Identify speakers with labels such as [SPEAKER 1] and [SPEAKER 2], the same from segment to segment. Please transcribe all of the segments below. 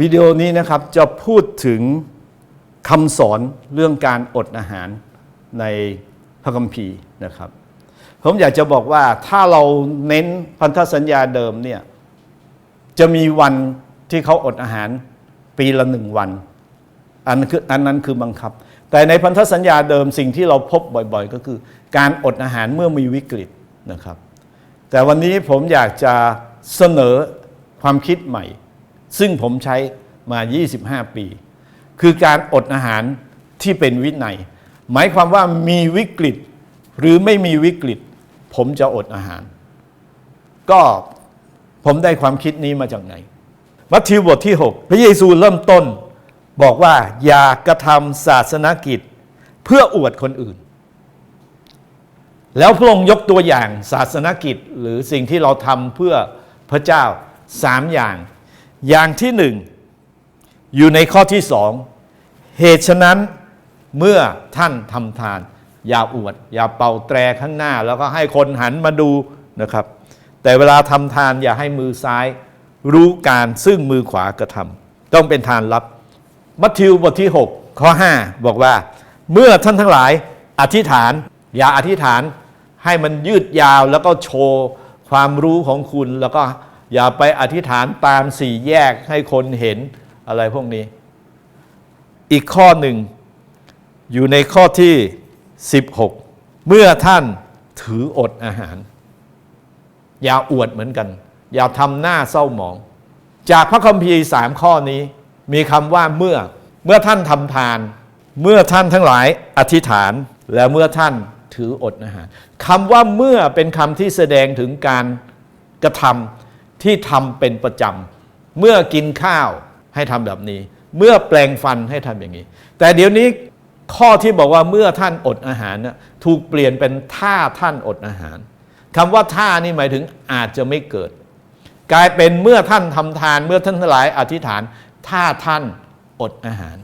[SPEAKER 1] วิดีโอนี้นะครับจะพูดถึงคำสอนเรื่องการอดอาหารในพระคัมภีร์นะครับ ผมอยากจะบอกว่าถ้าเราเน้นพันธสัญญาเดิมเนี่ยจะมีวันที่เขาอดอาหารปีละหนึ่งวัน อันนั้นคืออันนั้นคือบังคับ แต่ในพันธสัญญาเดิมสิ่งที่เราพบบ่อยๆ ก็คือ การอดอาหารเมื่อมีวิกฤตนะครับ แต่วันนี้ผมอยากจะเสนอความคิดใหม่ ซึ่งผมใช้มา 25 ปี คือการอดอาหารที่เป็นวินัย หมายความว่ามีวิกฤตหรือไม่มีวิกฤต ผมจะอดอาหาร ก็ผมได้ความคิดนี้มาจากไหน มัทธิวบทที่ 6 พระเยซูเริ่มต้นบอกว่าอย่ากระทำศาสนกิจเพื่ออวดคนอื่น แล้วพระองค์ยกตัวอย่างศาสนกิจหรือสิ่งที่เราทำเพื่อพระเจ้าสามอย่าง อย่างที่หนึ่งอยู่ในข้อที่สองเหตุฉะนั้นเมื่อท่านทำทาน อย่าอวด อย่าเป่าแตรข้างหน้า แล้วก็ให้คนหันมาดูนะครับ แต่เวลาทำทานอย่าให้มือซ้าย รู้การซึ่งมือขวากระทำต้องเป็นทานลับ มัทธิวบทที่ 6 ข้อ 5 บอกว่า เมื่อท่านทั้งหลายอธิษฐาน อย่าอธิษฐานให้มันยืดยาวแล้วก็โชว์ความรู้ของคุณแล้วก็ อย่าไปอธิษฐานตามสี่แยกให้คนเห็นอะไรพวกนี้ อีกข้อหนึ่ง อยู่ในข้อที่ 16 เมื่อท่านถืออดอาหาร อย่าอวดเหมือนกัน อย่าทำหน้าเศร้าหมอง จากพระคัมภีร์สามข้อนี้ มีคำว่าเมื่อเมื่อท่านทำทาน เมื่อท่านทั้งหลายอธิษฐานและเมื่อท่านถืออดอาหารคำว่าเมื่อเป็นคำที่แสดงถึงการกระทำ ที่ทำเป็นประจำเมื่อกินข้าวให้ทำแบบนี้ เมื่อแปลงฟันให้ทำอย่างนี้ แต่เดี๋ยวนี้ข้อที่บอกว่าเมื่อท่านอดอาหารน่ะถูกเปลี่ยนเป็นถ้าท่านอดอาหารคำว่าถ้านี่หมายถึงอาจจะไม่เกิด กลายเป็นเมื่อท่านทำทานเมื่อท่านทั้งหลายอธิษฐานถ้าท่านอดอาหาร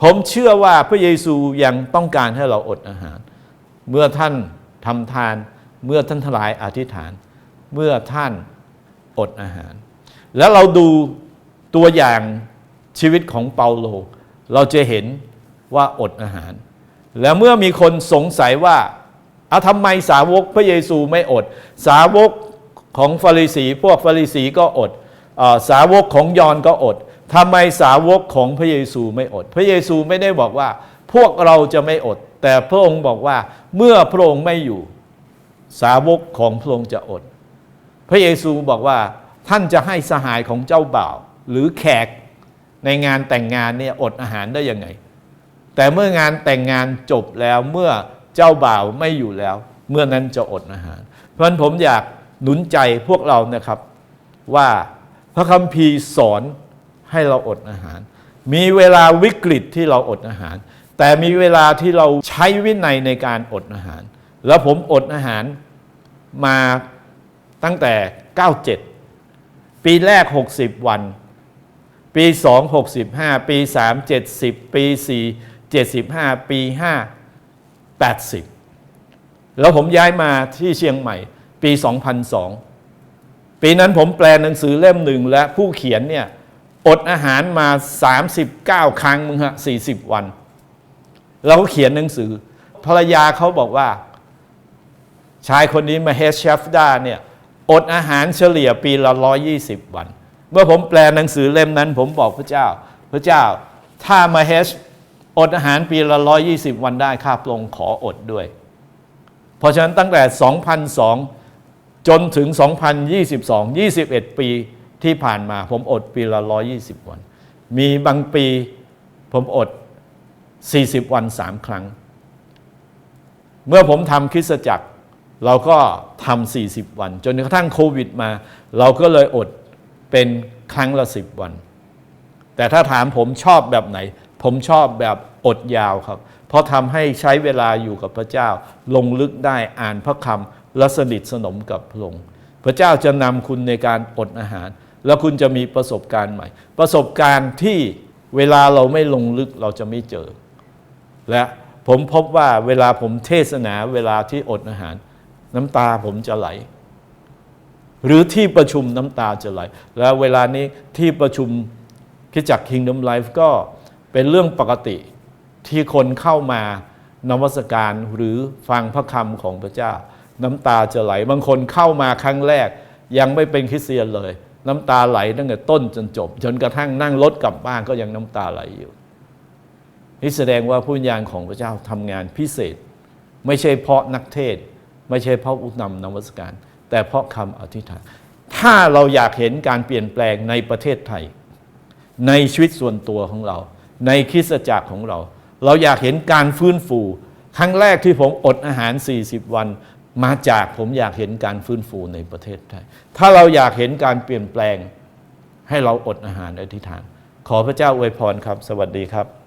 [SPEAKER 1] ผมเชื่อว่าพระเยซูยังต้องการให้เราอดอาหาร เมื่อท่านทำทาน เมื่อท่านทั้งหลายอธิษฐาน เมื่อท่าน อดอาหาร แล้วเราดูตัวอย่างชีวิตของเปาโล เราจะเห็นว่าอดอาหาร แล้วเมื่อมีคนสงสัยว่าเอาทำไมสาวกพระเยซูไม่อด สาวกของฟาริสี พวกฟาริสีก็อดอสาวกของยอนก็อดทำไมสาวกของพระเยซูไม่อด พระเยซูไม่ได้บอกว่า พวกเราจะไม่อด แต่พระองค์บอกว่าเมื่อพระองค์ไม่อยู่ สาวกของพระองค์จะอด ระเยซูบอกว่าท่านจะให้สหายของเจ้าบ่าว หรือแขกในงานแต่งงานเนี่ยอดอาหารได้ยังไง แต่เมื่องานแต่งงานจบแล้วเมื่อเจ้าบ่าวไม่อยู่แล้ว เมื่อนั้นจะอดอาหาร เพราะฉะนั้นผมอยากหนุนใจพวกเรานะครับว่าพระคัมภีร์สอนให้เราอดอาหาร มีเวลาวิกฤตที่เราอดอาหาร แต่มีเวลาที่เราใช้วินัยในการอดอาหาร แล้วผมอดอาหารมา ตั้งแต่ 97 ปีแรก 60 วัน ปี 2 65 ปี 3 70 ปี 4 75 ปี 5 80 แล้วผมย้ายมาที่เชียงใหม่ ปี 2002 ปีนั้นผมแปลหนังสือเล่มหนึ่งและผู้เขียนเนี่ยอดอาหารมา 39 ครั้งมึงฮะ 40 วัน เราเขียนหนังสือ ภรรยาเขาบอกว่า ชายคนนี้มาเฮสเชฟดาเนี่ย อดอาหารเฉลี่ยปีละ120วัน เมื่อผมแปลหนังสือเล่มนั้น ผมบอกพระเจ้า พระเจ้า ถ้ามาเฮสอดอาหารปีละ120วันได้ข้าพระองค์ขออดด้วย เพราะฉะนั้นตั้งแต่ 2002 จนถึง 2022 21 ปีที่ผ่านมา ผมอดปีละ120วัน มีบางปีผมอด 40 วัน3ครั้ง เมื่อผมทำคริสตจักร เราก็ทำ40 วัน จนกระทั่งโควิดมา เราก็เลยอดเป็นครั้งละ10 วัน แต่ถ้าถามผมชอบแบบไหน ผมชอบแบบอดยาวครับ เพราะทำให้ใช้เวลาอยู่กับพระเจ้า ลงลึกได้อ่านพระคำและสนิทสนมกับพระองค์พระเจ้าจะนำคุณในการอดอาหาร แล้วคุณจะมีประสบการณ์ใหม่ ประสบการณ์ที่เวลาเราไม่ลงลึกเราจะไม่เจอ และผมพบว่าเวลาผมเทศนาเวลาที่อดอาหาร น้ำตาผมจะไหล หรือที่ประชุมน้ำตาจะไหล แล้วเวลานี้ที่ประชุมคิดจักร Kingdom Life ก็เป็นเรื่องปกติที่คนเข้ามานมัสการหรือฟังพระคำของพระเจ้า น้ำตาจะไหล บางคนเข้ามาครั้งแรก ยังไม่เป็นคริสเตียนเลย น้ำตาไหลตั้งแต่ต้นจนจบ จนกระทั่งนั่งรถกลับบ้านก็ยังน้ำตาไหลอยู่นี่แสดงว่าผู้วิญาณของพระเจ้าทำงานพิเศษ ไม่ใช่เพราะนักเทศ ไม่ใช่เพราะอุนำนมัสการ แต่เพราะคำอธิษฐาน ถ้าเราอยากเห็นการเปลี่ยนแปลงในประเทศไทย ในชีวิตส่วนตัวของเรา ในคริสตจักรของเรา เราอยากเห็นการฟื้นฟู ครั้งแรกที่ผมอดอาหาร 40 วัน มาจากผมอยากเห็นการฟื้นฟูในประเทศไทย ถ้าเราอยากเห็นการเปลี่ยนแปลงให้เราอดอาหารอธิษฐาน ขอพระเจ้าอวยพรครับ สวัสดีครับ